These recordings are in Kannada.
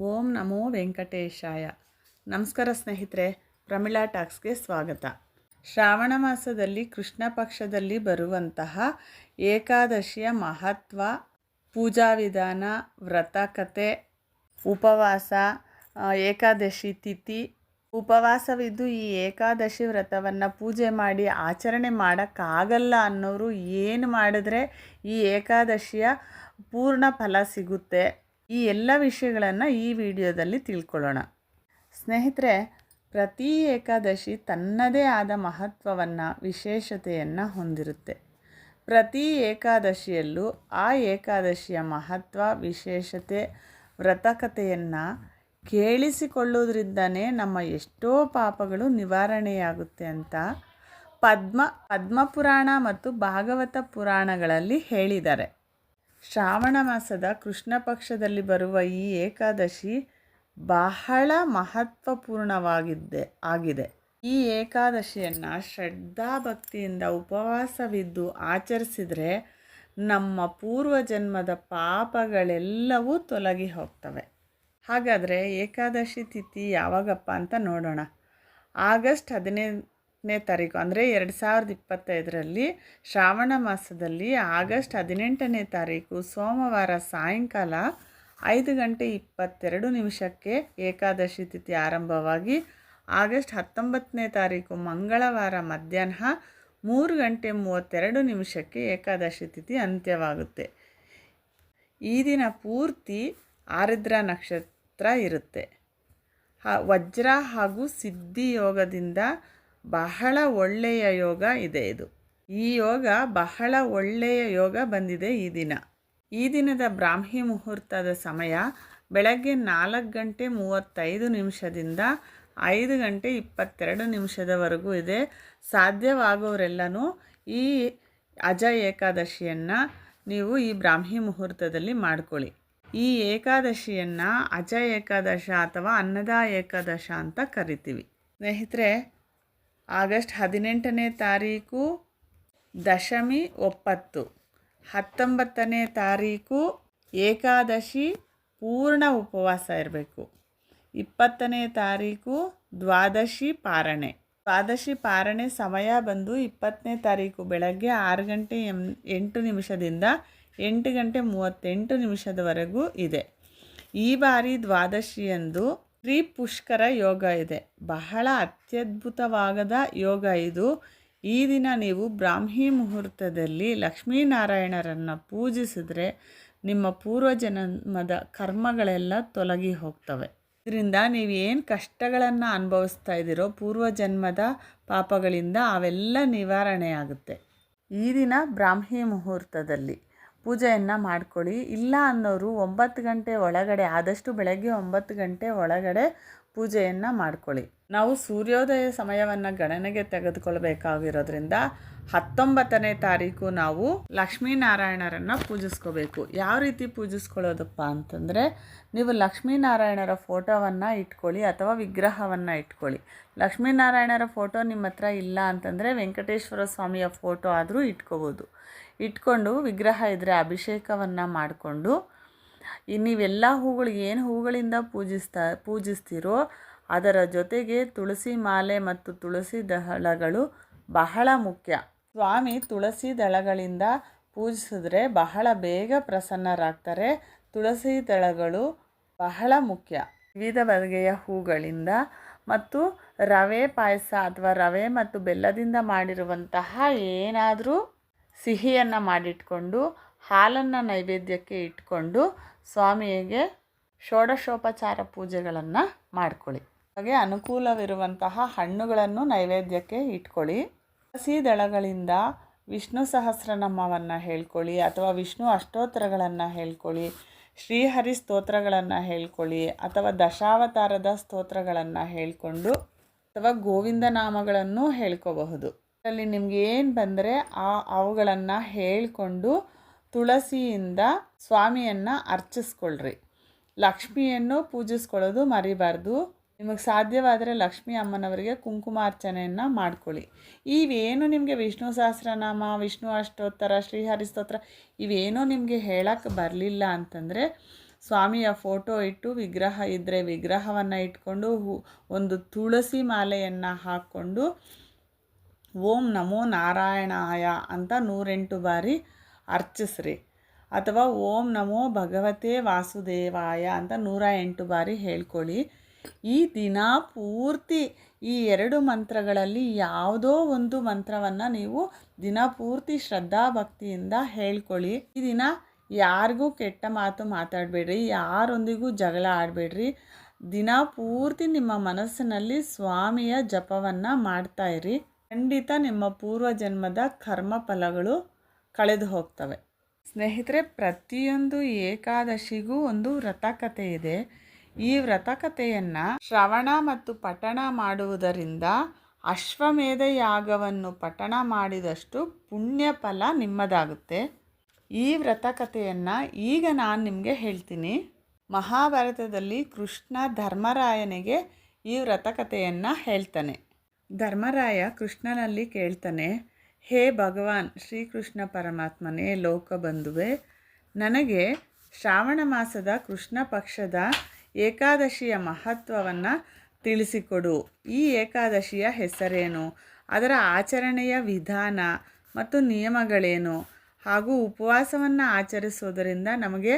ಓಂ ನಮೋ ವೆಂಕಟೇಶಾಯ. ನಮಸ್ಕಾರ ಸ್ನೇಹಿತರೆ, ಪ್ರಮಿಳಾ ಟಾಕ್ಸ್ಗೆ ಸ್ವಾಗತ. ಶ್ರಾವಣ ಮಾಸದಲ್ಲಿ ಕೃಷ್ಣ ಪಕ್ಷದಲ್ಲಿ ಬರುವಂತಹ ಏಕಾದಶಿಯ ಮಹತ್ವ, ಪೂಜಾ ವಿಧಾನ ವ್ರತಕತೆ ಉಪವಾಸ ಏಕಾದಶಿ ತಿಥಿ, ಉಪವಾಸವಿದ್ದು ಈ ಏಕಾದಶಿ ವ್ರತವನ್ನು ಪೂಜೆ ಮಾಡಿ ಆಚರಣೆ ಮಾಡೋಕ್ಕಾಗಲ್ಲ ಅನ್ನೋರು ಏನು ಮಾಡಿದ್ರೆ ಈ ಏಕಾದಶಿಯ ಪೂರ್ಣ ಫಲ ಸಿಗುತ್ತೆ. ಈ ಎಲ್ಲ ವಿಷಯಗಳನ್ನು ಈ ವಿಡಿಯೋದಲ್ಲಿ ತಿಳ್ಕೊಳ್ಳೋಣ. ಸ್ನೇಹಿತರೆ, ಪ್ರತಿ ಏಕಾದಶಿ ತನ್ನದೇ ಆದ ಮಹತ್ವವನ್ನು, ವಿಶೇಷತೆಯನ್ನು ಹೊಂದಿರುತ್ತೆ. ಪ್ರತಿ ಏಕಾದಶಿಯಲ್ಲೂ ಆ ಏಕಾದಶಿಯ ಮಹತ್ವ, ವಿಶೇಷತೆ ವ್ರತಕತೆಯನ್ನು ಕೇಳಿಸಿಕೊಳ್ಳೋದ್ರಿಂದನೇ ನಮ್ಮ ಎಷ್ಟೋ ಪಾಪಗಳು ನಿವಾರಣೆಯಾಗುತ್ತೆ ಅಂತ ಪದ್ಮ, ಪದ್ಮಪುರಾಣ ಮತ್ತು ಭಾಗವತ ಪುರಾಣಗಳಲ್ಲಿ ಹೇಳಿದ್ದಾರೆ. ಶ್ರಾವಣ ಮಾಸದ ಕೃಷ್ಣ ಪಕ್ಷದಲ್ಲಿ ಬರುವ ಈ ಏಕಾದಶಿ ಬಹಳ ಮಹತ್ವಪೂರ್ಣವಾಗಿದ್ದೆ ಆಗಿದೆ. ಈ ಏಕಾದಶಿಯನ್ನು ಶ್ರದ್ಧಾಭಕ್ತಿಯಿಂದ ಉಪವಾಸವಿದ್ದು ಆಚರಿಸಿದರೆ ನಮ್ಮ ಪೂರ್ವಜನ್ಮದ ಪಾಪಗಳೆಲ್ಲವೂ ತೊಲಗಿ ಹೋಗ್ತವೆ. ಹಾಗಾದರೆ ಏಕಾದಶಿ ತಿಥಿ ಯಾವಾಗಪ್ಪ ಅಂತ ನೋಡೋಣ. ಆಗಸ್ಟ್ ಹದಿನೈದನೇ ತಾರೀಕು, ಅಂದರೆ ಎರಡು ಸಾವಿರದ ಇಪ್ಪತ್ತೈದರಲ್ಲಿ ಶ್ರಾವಣ ಮಾಸದಲ್ಲಿ ಆಗಸ್ಟ್ ಹದಿನೆಂಟನೇ ತಾರೀಕು ಸೋಮವಾರ ಸಾಯಂಕಾಲ ಐದು ಗಂಟೆ ಇಪ್ಪತ್ತೆರಡು ನಿಮಿಷಕ್ಕೆ ಏಕಾದಶಿ ತಿಥಿ ಆರಂಭವಾಗಿ ಆಗಸ್ಟ್ ಹತ್ತೊಂಬತ್ತನೇ ತಾರೀಕು ಮಂಗಳವಾರ ಮಧ್ಯಾಹ್ನ ಮೂರು ಗಂಟೆ ಮೂವತ್ತೆರಡು ನಿಮಿಷಕ್ಕೆ ಏಕಾದಶಿ ತಿಥಿ ಅಂತ್ಯವಾಗುತ್ತೆ. ಈ ದಿನ ಪೂರ್ತಿ ಆರಿದ್ರ ನಕ್ಷತ್ರ ಇರುತ್ತೆ. ವಜ್ರ ಹಾಗೂ ಸಿದ್ಧಿ ಯೋಗದಿಂದ ಬಹಳ ಒಳ್ಳೆಯ ಯೋಗ ಇದೆ ಇದು. ಈ ಯೋಗ ಬಹಳ ಒಳ್ಳೆಯ ಯೋಗ ಬಂದಿದೆ ಈ ದಿನ. ಈ ದಿನದ ಬ್ರಾಹ್ಮಿ ಮುಹೂರ್ತದ ಸಮಯ ಬೆಳಗ್ಗೆ ನಾಲ್ಕು ಗಂಟೆ ಮೂವತ್ತೈದು ನಿಮಿಷದಿಂದ ಐದು ಗಂಟೆ ಇಪ್ಪತ್ತೆರಡು ನಿಮಿಷದವರೆಗೂ ಇದೆ. ಸಾಧ್ಯವಾಗೋರೆಲ್ಲನೂ ಈ ಅಜ ಏಕಾದಶಿಯನ್ನು ನೀವು ಈ ಬ್ರಾಹ್ಮಿ ಮುಹೂರ್ತದಲ್ಲಿ ಮಾಡ್ಕೊಳ್ಳಿ. ಈ ಏಕಾದಶಿಯನ್ನು ಅಜ ಏಕಾದಶ ಅಥವಾ ಅನ್ನದ ಏಕಾದಶ ಅಂತ ಕರಿತೀವಿ. ಸ್ನೇಹಿತರೆ ಆಗಸ್ಟ್ ಹದಿನೆಂಟನೇ ತಾರೀಕು ದಶಮಿ ಒಪ್ಪತ್ತು. ಹತ್ತೊಂಬತ್ತನೇ ತಾರೀಕು ಏಕಾದಶಿ ಪೂರ್ಣ ಉಪವಾಸ ಇರಬೇಕು. ಇಪ್ಪತ್ತನೇ ತಾರೀಕು ದ್ವಾದಶಿ ಪಾರಣೆ. ದ್ವಾದಶಿ ಪಾರಣೆ ಸಮಯ ಬಂದು ಇಪ್ಪತ್ತನೇ ತಾರೀಕು ಬೆಳಗ್ಗೆ ಆರು ಗಂಟೆ ಎಂ ಎಂಟು ನಿಮಿಷದಿಂದ ಎಂಟು ಗಂಟೆ ಮೂವತ್ತೆಂಟು ನಿಮಿಷದವರೆಗೂ ಇದೆ. ಈ ಬಾರಿ ದ್ವಾದಶಿಯಂದು ಶ್ರೀ ಪುಷ್ಕರ ಯೋಗ ಇದೆ. ಬಹಳ ಅತ್ಯದ್ಭುತವಾಗದ ಯೋಗ ಇದು. ಈ ದಿನ ನೀವು ಬ್ರಾಹ್ಮಿ ಮುಹೂರ್ತದಲ್ಲಿ ಲಕ್ಷ್ಮೀನಾರಾಯಣರನ್ನು ಪೂಜಿಸಿದ್ರೆ ನಿಮ್ಮ ಪೂರ್ವಜನ್ಮದ ಕರ್ಮಗಳೆಲ್ಲ ತೊಲಗಿ ಹೋಗ್ತವೆ. ಇದರಿಂದ ನೀವು ಏನು ಕಷ್ಟಗಳನ್ನು ಅನುಭವಿಸ್ತಾ ಇದ್ದೀರೋ ಪೂರ್ವಜನ್ಮದ ಪಾಪಗಳಿಂದ ಅವೆಲ್ಲ ನಿವಾರಣೆ ಆಗುತ್ತೆ. ಈ ದಿನ ಬ್ರಾಹ್ಮಿ ಮುಹೂರ್ತದಲ್ಲಿ ಪೂಜೆಯನ್ನು ಮಾಡ್ಕೊಳ್ಳಿ. ಇಲ್ಲ ಅನ್ನೋರು ಒಂಬತ್ತು ಗಂಟೆ ಒಳಗಡೆ, ಆದಷ್ಟು ಬೆಳಗ್ಗೆ ಒಂಬತ್ತು ಗಂಟೆ ಒಳಗಡೆ ಪೂಜೆಯನ್ನು ಮಾಡ್ಕೊಳ್ಳಿ. ನಾವು ಸೂರ್ಯೋದಯ ಸಮಯವನ್ನು ಗಣನೆಗೆ ತೆಗೆದುಕೊಳ್ಬೇಕಾಗಿರೋದ್ರಿಂದ ಹತ್ತೊಂಬತ್ತನೇ ತಾರೀಕು ನಾವು ಲಕ್ಷ್ಮೀನಾರಾಯಣರನ್ನು ಪೂಜಿಸ್ಕೋಬೇಕು. ಯಾವ ರೀತಿ ಪೂಜಿಸ್ಕೊಳ್ಳೋದಪ್ಪ ಅಂತಂದರೆ, ನೀವು ಲಕ್ಷ್ಮೀನಾರಾಯಣರ ಫೋಟೋವನ್ನು ಇಟ್ಕೊಳ್ಳಿ ಅಥವಾ ವಿಗ್ರಹವನ್ನು ಇಟ್ಕೊಳ್ಳಿ. ಲಕ್ಷ್ಮೀನಾರಾಯಣರ ಫೋಟೋ ನಿಮ್ಮ ಹತ್ರ ಇಲ್ಲ ಅಂತಂದರೆ ವೆಂಕಟೇಶ್ವರ ಸ್ವಾಮಿಯ ಫೋಟೋ ಆದರೂ ಇಟ್ಕೋಬೋದು. ಇಟ್ಕೊಂಡು ವಿಗ್ರಹ ಇದ್ದರೆ ಅಭಿಷೇಕವನ್ನು ಮಾಡಿಕೊಂಡು ನೀವೆಲ್ಲ ಹೂಗಳು ಏನು ಹೂಗಳಿಂದ ಪೂಜಿಸ್ತಾ, ಪೂಜಿಸ್ತೀರೋ ಅದರ ಜೊತೆಗೆ ತುಳಸಿ ಮಾಲೆ ಮತ್ತು ತುಳಸಿ ದಳಗಳು ಬಹಳ ಮುಖ್ಯ. ಸ್ವಾಮಿ ತುಳಸಿ ದಳಗಳಿಂದ ಪೂಜಿಸಿದ್ರೆ ಬಹಳ ಬೇಗ ಪ್ರಸನ್ನರಾಗ್ತಾರೆ. ತುಳಸಿ ದಳಗಳು ಬಹಳ ಮುಖ್ಯ. ವಿವಿಧ ಬಗೆಯ ಹೂಗಳಿಂದ ಮತ್ತು ರವೆ ಪಾಯಸ ಅಥವಾ ರವೆ ಮತ್ತು ಬೆಲ್ಲದಿಂದ ಮಾಡಿರುವಂತಹ ಏನಾದರೂ ಸಿಹಿಯನ್ನು ಮಾಡಿಟ್ಕೊಂಡು ಹಾಲನ್ನು ನೈವೇದ್ಯಕ್ಕೆ ಇಟ್ಕೊಂಡು ಸ್ವಾಮಿಗೆ ಷೋಡಶೋಪಚಾರ ಪೂಜೆಗಳನ್ನು ಮಾಡ್ಕೊಳ್ಳಿ. ಹಾಗೆ ಅನುಕೂಲವಿರುವಂತಹ ಹಣ್ಣುಗಳನ್ನು ನೈವೇದ್ಯಕ್ಕೆ ಇಟ್ಕೊಳ್ಳಿ. ಹಸಿ ದಳಗಳಿಂದ ವಿಷ್ಣು ಸಹಸ್ರನಾಮವನ್ನು ಹೇಳ್ಕೊಳ್ಳಿ ಅಥವಾ ವಿಷ್ಣು ಅಷ್ಟೋತ್ತರಗಳನ್ನು ಹೇಳ್ಕೊಳ್ಳಿ, ಶ್ರೀಹರಿ ಸ್ತೋತ್ರಗಳನ್ನು ಹೇಳ್ಕೊಳ್ಳಿ ಅಥವಾ ದಶಾವತಾರದ ಸ್ತೋತ್ರಗಳನ್ನು ಹೇಳ್ಕೊಂಡು ಅಥವಾ ಗೋವಿಂದ ನಾಮಗಳನ್ನು ಹೇಳ್ಕೋಬಹುದು. ಅದರಲ್ಲಿ ನಿಮ್ಗೆ ಏನು ಬಂದರೆ ಆ ಅವುಗಳನ್ನು ಹೇಳಿಕೊಂಡು ತುಳಸಿಯಿಂದ ಸ್ವಾಮಿಯನ್ನು ಅರ್ಚಿಸ್ಕೊಳ್ರಿ. ಲಕ್ಷ್ಮಿಯನ್ನು ಪೂಜಿಸ್ಕೊಳ್ಳೋದು ಮರಿಬಾರ್ದು. ನಿಮಗೆ ಸಾಧ್ಯವಾದರೆ ಲಕ್ಷ್ಮೀ ಅಮ್ಮನವರಿಗೆ ಕುಂಕುಮಾರ್ಚನೆಯನ್ನು ಮಾಡ್ಕೊಳ್ಳಿ. ಇವೇನು ನಿಮಗೆ ವಿಷ್ಣು ಸಹಸ್ರನಾಮ, ವಿಷ್ಣು ಅಷ್ಟೋತ್ತರ, ಶ್ರೀಹರಿ ಸ್ತೋತ್ರ ಇವೇನೋ ನಿಮಗೆ ಹೇಳಕ್ಕೆ ಬರಲಿಲ್ಲ ಅಂತಂದರೆ ಸ್ವಾಮಿಯ ಫೋಟೋ ಇಟ್ಟು ವಿಗ್ರಹ ಇದ್ದರೆ ವಿಗ್ರಹವನ್ನು ಇಟ್ಕೊಂಡು ಒಂದು ತುಳಸಿ ಮಾಲೆಯನ್ನು ಹಾಕ್ಕೊಂಡು ಓಂ ನಮೋ ನಾರಾಯಣಾಯ ಅಂತ ನೂರೆಂಟು ಬಾರಿ ಅರ್ಚಿಸ್ರಿ. ಅಥವಾ ಓಂ ನಮೋ ಭಗವತೆ ವಾಸುದೇವಾಯ ಅಂತ ನೂರ ಎಂಟು ಬಾರಿ ಹೇಳ್ಕೊಳ್ಳಿ. ಈ ದಿನ ಪೂರ್ತಿ ಈ ಎರಡು ಮಂತ್ರಗಳಲ್ಲಿ ಯಾವುದೋ ಒಂದು ಮಂತ್ರವನ್ನು ನೀವು ದಿನ ಪೂರ್ತಿ ಶ್ರದ್ಧಾಭಕ್ತಿಯಿಂದ ಹೇಳ್ಕೊಳ್ಳಿ. ಈ ದಿನ ಯಾರಿಗೂ ಕೆಟ್ಟ ಮಾತು ಮಾತಾಡಬೇಡ್ರಿ, ಯಾರೊಂದಿಗೂ ಜಗಳ ಆಡಬೇಡ್ರಿ. ದಿನ ಪೂರ್ತಿ ನಿಮ್ಮ ಮನಸ್ಸಿನಲ್ಲಿ ಸ್ವಾಮಿಯ ಜಪವನ್ನು ಮಾಡ್ತಾಯಿರಿ ಖಂಡಿತ ನಿಮ್ಮ ಪೂರ್ವಜನ್ಮದ ಕರ್ಮ ಫಲಗಳು ಕಳೆದು ಹೋಗ್ತವೆ. ಸ್ನೇಹಿತರೆ, ಪ್ರತಿಯೊಂದು ಏಕಾದಶಿಗೂ ಒಂದು ವ್ರತಕಥೆ ಇದೆ. ಈ ವ್ರತಕಥೆಯನ್ನು ಶ್ರವಣ ಮತ್ತು ಪಠಣ ಮಾಡುವುದರಿಂದ ಅಶ್ವಮೇಧ ಯಾಗವನ್ನು ಪಠಣ ಮಾಡಿದಷ್ಟು ಪುಣ್ಯ ಫಲ ನಿಮ್ಮದಾಗುತ್ತೆ. ಈ ವ್ರತಕಥೆಯನ್ನು ಈಗ ನಾನು ನಿಮಗೆ ಹೇಳ್ತೀನಿ. ಮಹಾಭಾರತದಲ್ಲಿ ಕೃಷ್ಣ ಧರ್ಮರಾಯನಿಗೆ ಈ ವ್ರತಕಥೆಯನ್ನು ಹೇಳ್ತಾನೆ. ಧರ್ಮರಾಯ ಕೃಷ್ಣನಲ್ಲಿ ಕೇಳ್ತಾನೆ, ಹೇ ಭಗವಾನ್, ಶ್ರೀಕೃಷ್ಣ ಪರಮಾತ್ಮನೇ ಲೋಕಬಂಧುವೆ ನನಗೆ ಶ್ರಾವಣ ಮಾಸದ ಕೃಷ್ಣ ಪಕ್ಷದ ಏಕಾದಶಿಯ ಮಹತ್ವವನ್ನು ತಿಳಿಸಿಕೊಡು. ಈ ಏಕಾದಶಿಯ ಹೆಸರೇನು? ಅದರ ಆಚರಣೆಯ ವಿಧಾನ ಮತ್ತು ನಿಯಮಗಳೇನು? ಹಾಗೂ ಉಪವಾಸವನ್ನು ಆಚರಿಸೋದರಿಂದ ನಮಗೆ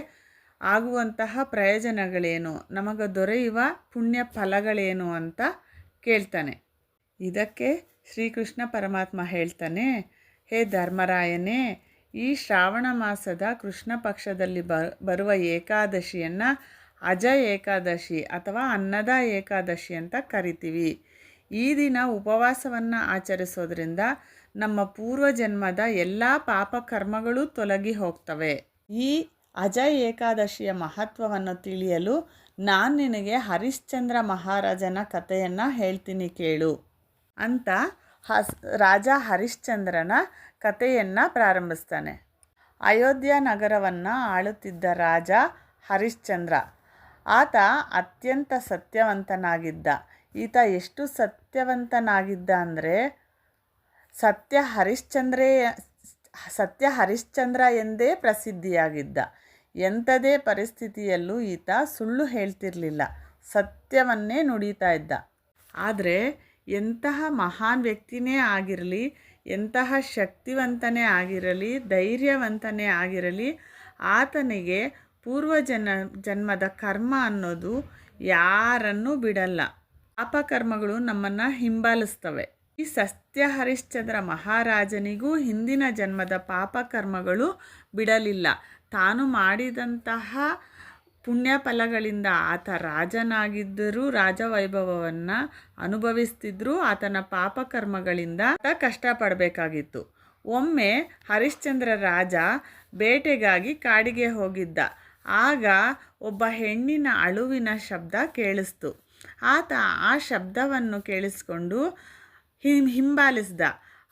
ಆಗುವಂತಹ ಪ್ರಯೋಜನಗಳೇನು? ನಮಗೆ ದೊರೆಯುವ ಪುಣ್ಯ ಫಲಗಳೇನು ಅಂತ ಕೇಳ್ತಾನೆ. ಇದಕ್ಕೆ ಶ್ರೀಕೃಷ್ಣ ಪರಮಾತ್ಮ ಹೇಳ್ತಾನೆ, ಹೇ ಧರ್ಮರಾಯನೇ, ಈ ಶ್ರಾವಣ ಮಾಸದ ಕೃಷ್ಣ ಪಕ್ಷದಲ್ಲಿ ಬರುವ ಏಕಾದಶಿಯನ್ನು ಅಜ ಏಕಾದಶಿ ಅಥವಾ ಅನ್ನದ ಏಕಾದಶಿ ಅಂತ ಕರಿತೀವಿ. ಈ ದಿನ ಉಪವಾಸವನ್ನು ಆಚರಿಸೋದ್ರಿಂದ ನಮ್ಮ ಪೂರ್ವಜನ್ಮದ ಎಲ್ಲ ಪಾಪಕರ್ಮಗಳು ತೊಲಗಿ ಹೋಗ್ತವೆ. ಈ ಅಜ ಏಕಾದಶಿಯ ಮಹತ್ವವನ್ನು ತಿಳಿಯಲು ನಾನು ನಿನಗೆ ಹರಿಶ್ಚಂದ್ರ ಮಹಾರಾಜನ ಕಥೆಯನ್ನು ಹೇಳ್ತೀನಿ ಕೇಳು. ಅಂತ ಹಸ್, ರಾಜ ಹರಿಶ್ಚಂದ್ರನ ಕಥೆಯನ್ನು ಪ್ರಾರಂಭಿಸ್ತಾನೆ. ಅಯೋಧ್ಯ ನಗರವನ್ನು ಆಳುತ್ತಿದ್ದ ರಾಜ ಹರಿಶ್ಚಂದ್ರ, ಆತ ಅತ್ಯಂತ ಸತ್ಯವಂತನಾಗಿದ್ದ. ಈತ ಎಷ್ಟು ಸತ್ಯವಂತನಾಗಿದ್ದ ಅಂದರೆ, ಸತ್ಯ ಹರಿಶ್ಚಂದ್ರೇ, ಸತ್ಯ ಹರಿಶ್ಚಂದ್ರ ಎಂದೇ ಪ್ರಸಿದ್ಧಿಯಾಗಿದ್ದ. ಎಂಥದೇ ಪರಿಸ್ಥಿತಿಯಲ್ಲೂ ಈತ ಸುಳ್ಳು ಹೇಳ್ತಿರಲಿಲ್ಲ, ಸತ್ಯವನ್ನೇ ನುಡಿತಾ ಇದ್ದ. ಆದರೆ ಎಂತಹ ಮಹಾನ್ ವ್ಯಕ್ತಿನೇ ಆಗಿರಲಿ, ಎಂತಹ ಶಕ್ತಿವಂತನೇ ಆಗಿರಲಿ, ಧೈರ್ಯವಂತನೇ ಆಗಿರಲಿ, ಆತನಿಗೆ ಪೂರ್ವಜನ ಜನ್ಮದ ಕರ್ಮ ಅನ್ನೋದು ಯಾರನ್ನೂ ಬಿಡಲ್ಲ. ಪಾಪಕರ್ಮಗಳು ನಮ್ಮನ್ನು ಹಿಂಬಾಲಿಸ್ತವೆ. ಈ ಸತ್ಯ ಹರಿಶ್ಚಂದ್ರ ಮಹಾರಾಜನಿಗೂ ಹಿಂದಿನ ಜನ್ಮದ ಪಾಪಕರ್ಮಗಳು ಬಿಡಲಿಲ್ಲ. ತಾನು ಮಾಡಿದಂತಹ ಪುಣ್ಯ ಫಲಗಳಿಂದ ಆತ ರಾಜನಾಗಿದ್ದರೂ ರಾಜವೈಭವವನ್ನು ಅನುಭವಿಸ್ತಿದ್ರು ಆತನ ಪಾಪಕರ್ಮಗಳಿಂದ ಕಷ್ಟಪಡಬೇಕಾಗಿತ್ತು. ಒಮ್ಮೆ ಹರಿಶ್ಚಂದ್ರ ರಾಜ ಬೇಟೆಗಾಗಿ ಕಾಡಿಗೆ ಹೋಗಿದ್ದ. ಆಗ ಒಬ್ಬ ಹೆಣ್ಣಿನ ಅಳುವಿನ ಶಬ್ದ ಕೇಳಿಸ್ತು. ಆತ ಆ ಶಬ್ದವನ್ನು ಕೇಳಿಸ್ಕೊಂಡು ಹಿಂ, ಹಿಂಬಾಲಿಸಿದ.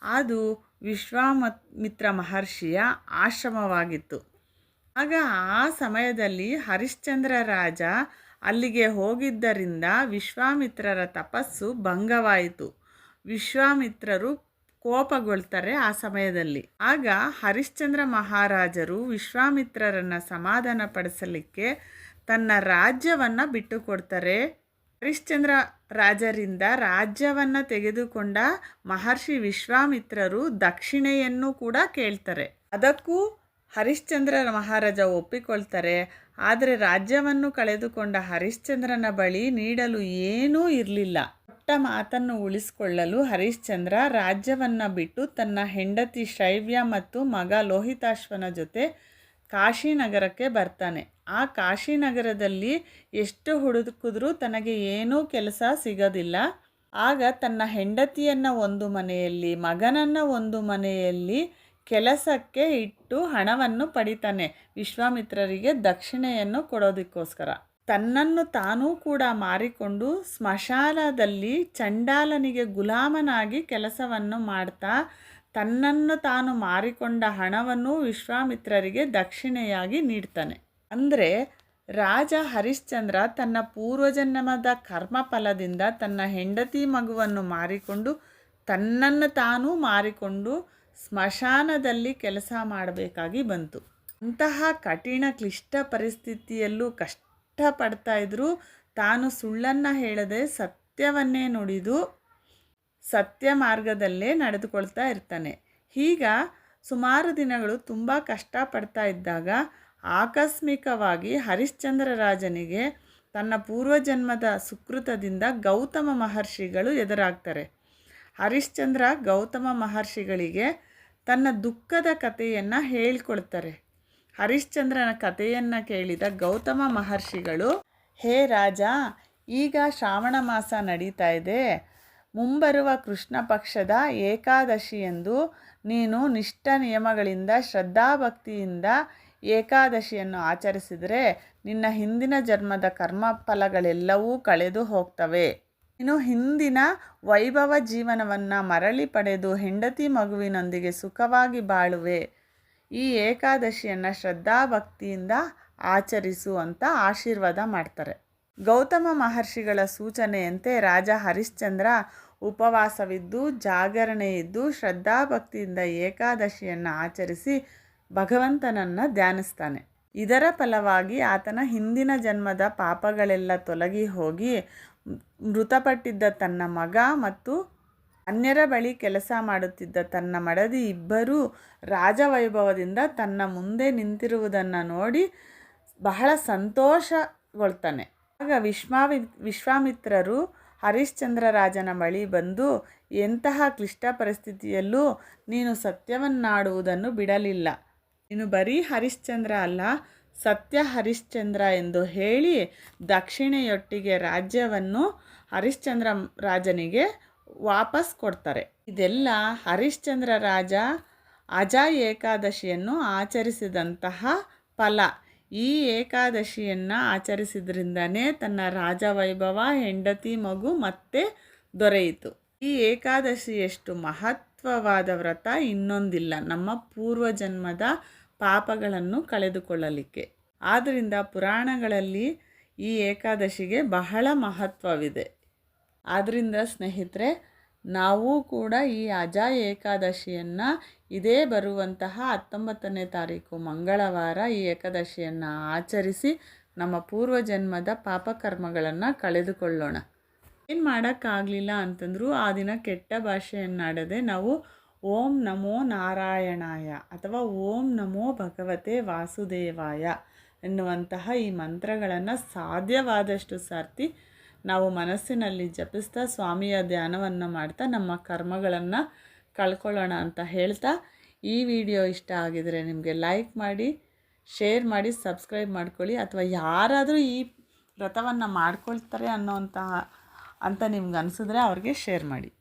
ಅದು ವಿಶ್ವಾಮಿತ್ರ ಮಹರ್ಷಿಯ ಆಶ್ರಮವಾಗಿತ್ತು. ಆಗ ಆ ಸಮಯದಲ್ಲಿ ಹರಿಶ್ಚಂದ್ರ ರಾಜ ಅಲ್ಲಿಗೆ ಹೋಗಿದ್ದರಿಂದ ವಿಶ್ವಾಮಿತ್ರರ ತಪಸ್ಸು ಭಂಗವಾಯಿತು. ವಿಶ್ವಾಮಿತ್ರರು ಕೋಪಗೊಳ್ತಾರೆ ಆ ಸಮಯದಲ್ಲಿ. ಆಗ ಹರಿಶ್ಚಂದ್ರ ಮಹಾರಾಜರು ವಿಶ್ವಾಮಿತ್ರರನ್ನು ಸಮಾಧಾನ ಪಡಿಸಲಿಕ್ಕೆ ತನ್ನ ರಾಜ್ಯವನ್ನು ಬಿಟ್ಟುಕೊಡ್ತಾರೆ. ಹರಿಶ್ಚಂದ್ರ ರಾಜರಿಂದ ರಾಜ್ಯವನ್ನು ತೆಗೆದುಕೊಂಡ ಮಹರ್ಷಿ ವಿಶ್ವಾಮಿತ್ರರು ದಕ್ಷಿಣೆಯನ್ನು ಕೂಡ ಕೇಳ್ತಾರೆ. ಅದಕ್ಕೂ ಹರಿಶ್ಚಂದ್ರ ಮಹಾರಾಜ ಒಪ್ಪಿಕೊಳ್ತಾರೆ, ಆದರೆ ರಾಜ್ಯವನ್ನು ಕಳೆದುಕೊಂಡ ಹರಿಶ್ಚಂದ್ರನ ಬಳಿ ನೀಡಲು ಏನೂ ಇರಲಿಲ್ಲ. ಕೊಟ್ಟ ಮಾತನ್ನು ಉಳಿಸಿಕೊಳ್ಳಲು ಹರಿಶ್ಚಂದ್ರ ರಾಜ್ಯವನ್ನು ಬಿಟ್ಟು ತನ್ನ ಹೆಂಡತಿ ಶೈವ್ಯ ಮತ್ತು ಮಗ ಲೋಹಿತಾಶ್ವನ ಜೊತೆ ಕಾಶಿನಗರಕ್ಕೆ ಬರ್ತಾನೆ. ಆ ಕಾಶಿನಗರದಲ್ಲಿ ಎಷ್ಟು ಹುಡುಕಿದ್ರೂ ತನಗೆ ಏನೂ ಕೆಲಸ ಸಿಗೋದಿಲ್ಲ. ಆಗ ತನ್ನ ಹೆಂಡತಿಯನ್ನು ಒಂದು ಮನೆಯಲ್ಲಿ, ಮಗನನ್ನು ಒಂದು ಮನೆಯಲ್ಲಿ ಕೆಲಸಕ್ಕೆ ಇಟ್ಟು ಹಣವನ್ನು ಪಡಿತಾನೆ. ವಿಶ್ವಾಮಿತ್ರರಿಗೆ ದಕ್ಷಿಣೆಯನ್ನು ಕೊಡೋದಕ್ಕೋಸ್ಕರ. ತನ್ನನ್ನು ತಾನೂ ಕೂಡ ಮಾರಿಕೊಂಡು ಸ್ಮಶಾನದಲ್ಲಿ ಚಂಡಾಲನಿಗೆ ಗುಲಾಮನಾಗಿ ಕೆಲಸವನ್ನು ಮಾಡ್ತಾ, ತನ್ನನ್ನು ತಾನು ಮಾರಿಕೊಂಡ ಹಣವನ್ನು ವಿಶ್ವಾಮಿತ್ರರಿಗೆ ದಕ್ಷಿಣೆಯಾಗಿ ನೀಡ್ತಾನೆ. ಅಂದರೆ ರಾಜ ಹರಿಶ್ಚಂದ್ರ ತನ್ನ ಪೂರ್ವಜನ್ಮದ ಕರ್ಮಫಲದಿಂದ ತನ್ನ ಹೆಂಡತಿ ಮಗುವನ್ನು ಮಾರಿಕೊಂಡು, ತನ್ನನ್ನು ತಾನೂ ಮಾರಿಕೊಂಡು ಸ್ಮಶಾನದಲ್ಲಿ ಕೆಲಸ ಮಾಡಬೇಕಾಗಿ ಬಂತು. ಅಂತಹ ಕಠಿಣ ಕ್ಲಿಷ್ಟ ಪರಿಸ್ಥಿತಿಯಲ್ಲೂ ಕಷ್ಟಪಡ್ತಾ ಇದ್ದರೂ ತಾನು ಸುಳ್ಳನ್ನು ಹೇಳದೆ ಸತ್ಯವನ್ನೇ ನುಡಿದು ಸತ್ಯ ಮಾರ್ಗದಲ್ಲೇ ನಡೆದುಕೊಳ್ತಾ ಇರ್ತಾನೆ. ಹೀಗ ಸುಮಾರು ದಿನಗಳು ತುಂಬ ಕಷ್ಟಪಡ್ತಾ ಇದ್ದಾಗ ಆಕಸ್ಮಿಕವಾಗಿ ಹರಿಶ್ಚಂದ್ರ ರಾಜನಿಗೆ ತನ್ನ ಪೂರ್ವಜನ್ಮದ ಸುಕೃತದಿಂದ ಗೌತಮ ಮಹರ್ಷಿಗಳು ಎದುರಾಗ್ತಾರೆ. ಹರಿಶ್ಚಂದ್ರ ಗೌತಮ ಮಹರ್ಷಿಗಳಿಗೆ ತನ್ನ ದುಃಖದ ಕಥೆಯನ್ನು ಹೇಳ್ಕೊಳ್ತಾರೆ. ಹರಿಶ್ಚಂದ್ರನ ಕಥೆಯನ್ನು ಕೇಳಿದ ಗೌತಮ ಮಹರ್ಷಿಗಳು, ಹೇ ರಾಜ, ಈಗ ಶ್ರಾವಣ ಮಾಸ ನಡೀತಾ ಇದೆ. ಮುಂಬರುವ ಕೃಷ್ಣ ಪಕ್ಷದ ಏಕಾದಶಿಯಂದು ನೀನು ನಿಷ್ಠ ನಿಯಮಗಳಿಂದ ಶ್ರದ್ಧಾಭಕ್ತಿಯಿಂದ ಏಕಾದಶಿಯನ್ನು ಆಚರಿಸಿದರೆ ನಿನ್ನ ಹಿಂದಿನ ಜನ್ಮದ ಕರ್ಮ ಫಲಗಳೆಲ್ಲವೂ ಕಳೆದು ಹೋಗ್ತವೆ. ನೀನು ಹಿಂದಿನ ವೈಭವ ಜೀವನವನ್ನು ಮರಳಿ ಪಡೆದು ಹೆಂಡತಿ ಮಗುವಿನೊಂದಿಗೆ ಸುಖವಾಗಿ ಬಾಳುವೆ. ಈ ಏಕಾದಶಿಯನ್ನು ಶ್ರದ್ಧಾಭಕ್ತಿಯಿಂದ ಆಚರಿಸು ಅಂತ ಆಶೀರ್ವಾದ ಮಾಡ್ತಾರೆ. ಗೌತಮ ಮಹರ್ಷಿಗಳ ಸೂಚನೆಯಂತೆ ರಾಜ ಹರಿಶ್ಚಂದ್ರ ಉಪವಾಸವಿದ್ದು, ಜಾಗರಣೆಯಿದ್ದು ಶ್ರದ್ಧಾಭಕ್ತಿಯಿಂದ ಏಕಾದಶಿಯನ್ನು ಆಚರಿಸಿ ಭಗವಂತನನ್ನು ಧ್ಯಾನಿಸ್ತಾನೆ. ಇದರ ಫಲವಾಗಿ ಆತನ ಹಿಂದಿನ ಜನ್ಮದ ಪಾಪಗಳೆಲ್ಲ ತೊಲಗಿ ಹೋಗಿ ಮೃತಪಟ್ಟಿದ್ದ ತನ್ನ ಮಗ ಮತ್ತು ಅನ್ಯರ ಬಳಿ ಕೆಲಸ ಮಾಡುತ್ತಿದ್ದ ತನ್ನ ಮಡದಿ ಇಬ್ಬರೂ ರಾಜವೈಭವದಿಂದ ತನ್ನ ಮುಂದೆ ನಿಂತಿರುವುದನ್ನು ನೋಡಿ ಬಹಳ ಸಂತೋಷಗೊಳ್ತಾನೆ. ಆಗ ವಿಶ್ವಾಮಿ, ವಿಶ್ವಾಮಿತ್ರರು ಹರಿಶ್ಚಂದ್ರ ರಾಜನ ಬಳಿ ಬಂದು, ಎಂತಹ ಕ್ಲಿಷ್ಟ ಪರಿಸ್ಥಿತಿಯಲ್ಲೂ ನೀನು ಸತ್ಯವನ್ನಾಡುವುದನ್ನು ಬಿಡಲಿಲ್ಲ. ನೀನು ಬರೀ ಹರಿಶ್ಚಂದ್ರ ಅಲ್ಲ ಸತ್ಯ ಹರಿಶ್ಚಂದ್ರ ಎಂದು ಹೇಳಿ ದಕ್ಷಿಣೆಯೊಟ್ಟಿಗೆ ರಾಜ್ಯವನ್ನು ಹರಿಶ್ಚಂದ್ರ ರಾಜನಿಗೆ ವಾಪಸ್ ಕೊಡ್ತಾರೆ. ಇದೆಲ್ಲ ಹರಿಶ್ಚಂದ್ರ ರಾಜ ಅಜ ಏಕಾದಶಿಯನ್ನು ಆಚರಿಸಿದಂತಹ ಫಲ. ಈ ಏಕಾದಶಿಯನ್ನು ಆಚರಿಸಿದ್ರಿಂದನೇ ತನ್ನ ರಾಜವೈಭವ, ಹೆಂಡತಿ, ಮಗು ಮತ್ತೆ ದೊರೆಯಿತು. ಈ ಏಕಾದಶಿಯಷ್ಟು ಮಹತ್ವವಾದ ವ್ರತ ಇನ್ನೊಂದಿಲ್ಲ. ನಮ್ಮ ಪೂರ್ವಜನ್ಮದ ಪಾಪಗಳನ್ನು ಕಳೆದುಕೊಳ್ಳಲಿಕ್ಕೆ. ಆದ್ದರಿಂದ ಪುರಾಣಗಳಲ್ಲಿ ಈ ಏಕಾದಶಿಗೆ ಬಹಳ ಮಹತ್ವವಿದೆ. ಆದ್ದರಿಂದ ಸ್ನೇಹಿತರೆ, ನಾವು ಕೂಡ ಈ ಅಜ ಏಕಾದಶಿಯನ್ನು ಇದೇ ಬರುವಂತಹ ಹತ್ತೊಂಬತ್ತನೇ ತಾರೀಕು ಮಂಗಳವಾರ ಈ ಏಕಾದಶಿಯನ್ನು ಆಚರಿಸಿ ನಮ್ಮ ಪೂರ್ವಜನ್ಮದ ಪಾಪಕರ್ಮಗಳನ್ನು ಕಳೆದುಕೊಳ್ಳೋಣ. ಏನು ಮಾಡೋಕ್ಕಾಗಲಿಲ್ಲ ಅಂತಂದರೂ ಆ ದಿನ ಕೆಟ್ಟ ಭಾಷೆಯನ್ನಾಡದೆ ನಾವು ಓಂ ನಮೋ ನಾರಾಯಣಾಯ ಅಥವಾ ಓಂ ನಮೋ ಭಗವತೆ ವಾಸುದೇವಾಯ ಎನ್ನುವಂತಹ ಈ ಮಂತ್ರಗಳನ್ನು ಸಾಧ್ಯವಾದಷ್ಟು ಸರ್ತಿ ನಾವು ಮನಸ್ಸಿನಲ್ಲಿ ಜಪಿಸ್ತಾ ಸ್ವಾಮಿಯ ಧ್ಯಾನವನ್ನು ಮಾಡ್ತಾ ನಮ್ಮ ಕರ್ಮಗಳನ್ನು ಕಳ್ಕೊಳ್ಳೋಣ ಅಂತ ಹೇಳ್ತಾ ಈ ವಿಡಿಯೋ ಇಷ್ಟ ಆಗಿದರೆ ನಿಮಗೆ ಲೈಕ್ ಮಾಡಿ, ಶೇರ್ ಮಾಡಿ, ಸಬ್ಸ್ಕ್ರೈಬ್ ಮಾಡ್ಕೊಳ್ಳಿ ಅಥವಾ ಯಾರಾದರೂ ಈ ವ್ರತವನ್ನು ಮಾಡ್ಕೊಳ್ತಾರೆ ಅನ್ನೋಂತಹ ಅಂತ ನಿಮ್ಗೆ ಅನಿಸಿದ್ರೆ ಅವ್ರಿಗೆ ಶೇರ್ ಮಾಡಿ.